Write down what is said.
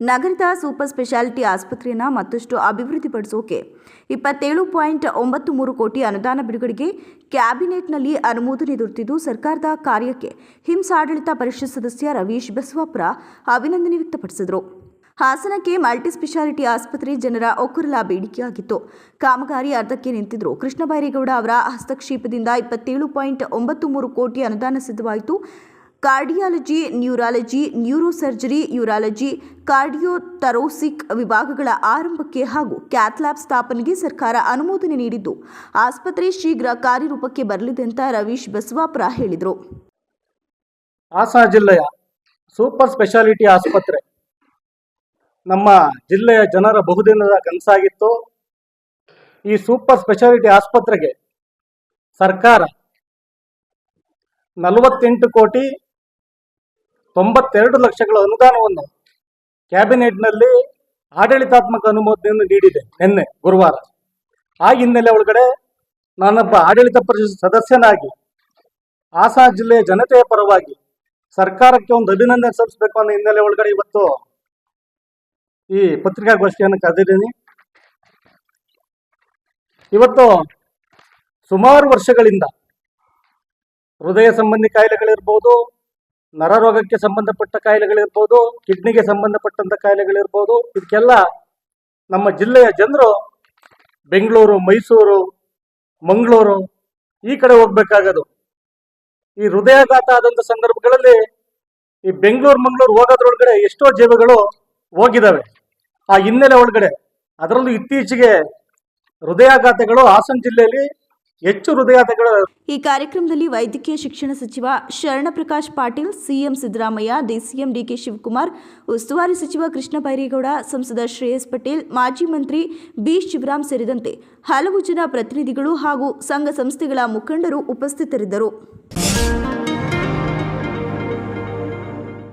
ನಗರದ super speciality ಆಸ್ಪತ್ರೆಯನ್ನು ಮತ್ತಷ್ಟು ಅಭಿವೃದ್ಧಿಪಡಿಸೋಕೆ ಇಪ್ಪತ್ತೇಳು ಪಾಯಿಂಟ್ ಒಂಬತ್ತು ಮೂರು ಕೋಟಿ ಅನುದಾನ ಬಿಡುಗಡೆಗೆ ಕ್ಯಾಬಿನೆಟ್ನಲ್ಲಿ ಅನುಮೋದನೆ ದೊರೆತಿದ್ದು ಸರ್ಕಾರದ ಕಾರ್ಯಕ್ಕೆ ಹಿಂಸಾಡಳಿತ ಪರಿಷತ್ ಸದಸ್ಯ ರವೀಶ್ ಬಸವಾಪುರ ಅಭಿನಂದನೆ ವ್ಯಕ್ತಪಡಿಸಿದರು. ಹಾಸನಕ್ಕೆ ಮಲ್ಟಿಸ್ಪೆಷಾಲಿಟಿ ಆಸ್ಪತ್ರೆ ಜನರ ಒಕ್ಕುರಲ ಬೇಡಿಕೆಯಾಗಿತ್ತು. ಕಾಮಗಾರಿ ಅರ್ಧಕ್ಕೆ ನಿಂತಿದ್ರು ಕೃಷ್ಣ ಬೈರೇಗೌಡ ಅವರ ಹಸ್ತಕ್ಷೇಪದಿಂದ ಇಪ್ಪತ್ತೇಳು ಪಾಯಿಂಟ್ ಒಂಬತ್ತು ಮೂರು ಕೋಟಿ ಅನುದಾನ ಸಿದ್ಧವಾಯಿತು. Cardiology, neurology neuro surgery urology cardiothoracic ವಿಭಾಗಗಳ ಆರಂಭಕ್ಕೆ ಹಾಗೂ ಕ್ಯಾಥ್ಲ್ಯಾಬ್ ಸ್ಥಾಪನೆಗೆ ಸರ್ಕಾರ ಅನುಮೋದನೆ ನೀಡಿದ್ದು, ಆಸ್ಪತ್ರೆ ಶೀಘ್ರ ಕಾರ್ಯರೂಪಕ್ಕೆ ಬರಲಿದೆ ಅಂತ ರವೀಶ್ ಬಸವಾಪುರ ಹೇಳಿದರು. ಹಾಸನ ಜಿಲ್ಲೆಯ ಸೂಪರ್ ಸ್ಪೆಷಾಲಿಟಿ ಆಸ್ಪತ್ರೆ ನಮ್ಮ ಜಿಲ್ಲೆಯ ಜನರ ಬಹುದಿನದ ಕನಸಾಗಿತ್ತು ಈ ಸೂಪರ್ ಸ್ಪೆಷಾಲಿಟಿ ಆಸ್ಪತ್ರೆಗೆ ಸರ್ಕಾರ ನಲವತ್ತೆಂಟು ಕೋಟಿ ತೊಂಬತ್ತೆರಡು ಲಕ್ಷಗಳ ಅನುದಾನವನ್ನು ಕ್ಯಾಬಿನೆಟ್ನಲ್ಲಿ ಆಡಳಿತಾತ್ಮಕ ಅನುಮೋದನೆಯನ್ನು ನೀಡಿದೆ ನಿನ್ನೆ ಗುರುವಾರ. ಆ ಹಿನ್ನೆಲೆ ಒಳಗಡೆ ನಾನೊಬ್ಬ ಆಡಳಿತ ಪರಿಷತ್ ಸದಸ್ಯನಾಗಿ ಹಾಸನ ಜಿಲ್ಲೆಯ ಜನತೆಯ ಪರವಾಗಿ ಸರ್ಕಾರಕ್ಕೆ ಒಂದು ಅಭಿನಂದನೆ ಸಲ್ಲಿಸಬೇಕು ಅನ್ನೋ ಹಿನ್ನೆಲೆ ಒಳಗಡೆ ಇವತ್ತು ಈ ಪತ್ರಿಕಾಗೋಷ್ಠಿಯನ್ನು ಕರೆದಿದ್ದೀನಿ. ಇವತ್ತು ಸುಮಾರು ವರ್ಷಗಳಿಂದ ಹೃದಯ ಸಂಬಂಧಿ ಕಾಯಿಲೆಗಳಿರ್ಬೋದು ನರರೋಗಕ್ಕೆ ಸಂಬಂಧಪಟ್ಟ ಕಾಯಿಲೆಗಳಿರ್ಬೋದು, ಕಿಡ್ನಿಗೆ ಸಂಬಂಧಪಟ್ಟಂತ ಕಾಯಿಲೆಗಳಿರ್ಬೋದು, ಇದಕ್ಕೆಲ್ಲ ನಮ್ಮ ಜಿಲ್ಲೆಯ ಜನರು ಬೆಂಗಳೂರು, ಮೈಸೂರು, ಮಂಗಳೂರು ಈ ಕಡೆ ಹೋಗ್ಬೇಕಾಗೋದು. ಈ ಹೃದಯಾಘಾತ ಆದಂತ ಸಂದರ್ಭಗಳಲ್ಲಿ ಈ ಬೆಂಗಳೂರು, ಮಂಗಳೂರು ಹೋಗೋದ್ರೊಳಗಡೆ ಎಷ್ಟೋ ಜೀವಗಳು ಹೋಗಿದ್ದಾವೆ ಆ ಹಿನ್ನೆಲೆ ಒಳಗಡೆ. ಅದರಲ್ಲೂ ಇತ್ತೀಚೆಗೆ ಹೃದಯಾಘಾತಗಳು ಹಾಸನ ಜಿಲ್ಲೆಯಲ್ಲಿ ಹೆಚ್ಚು ಹೃದಯಾಘಾತಗಳು ಈ ಕಾರ್ಯಕ್ರಮದಲ್ಲಿ ವೈದ್ಯಕೀಯ ಶಿಕ್ಷಣ ಸಚಿವ ಶರಣಪ್ರಕಾಶ್ ಪಾಟೀಲ್, ಸಿಎಂ ಸಿದ್ದರಾಮಯ್ಯ, ಡಿಸಿಎಂ ಡಿಕೆ ಶಿವಕುಮಾರ್, ಉಸ್ತುವಾರಿ ಸಚಿವ ಕೃಷ್ಣ ಬೈರೇಗೌಡ, ಸಂಸದ ಶ್ರೇಯಸ್ ಪಟೇಲ್, ಮಾಜಿ ಮಂತ್ರಿ ಬಿ ಶಿವರಾಮ್ ಸೇರಿದಂತೆ ಹಲವು ಜನ ಪ್ರತಿನಿಧಿಗಳು ಹಾಗೂ ಸಂಘ ಸಂಸ್ಥೆಗಳ ಮುಖಂಡರು ಉಪಸ್ಥಿತರಿದ್ದರು.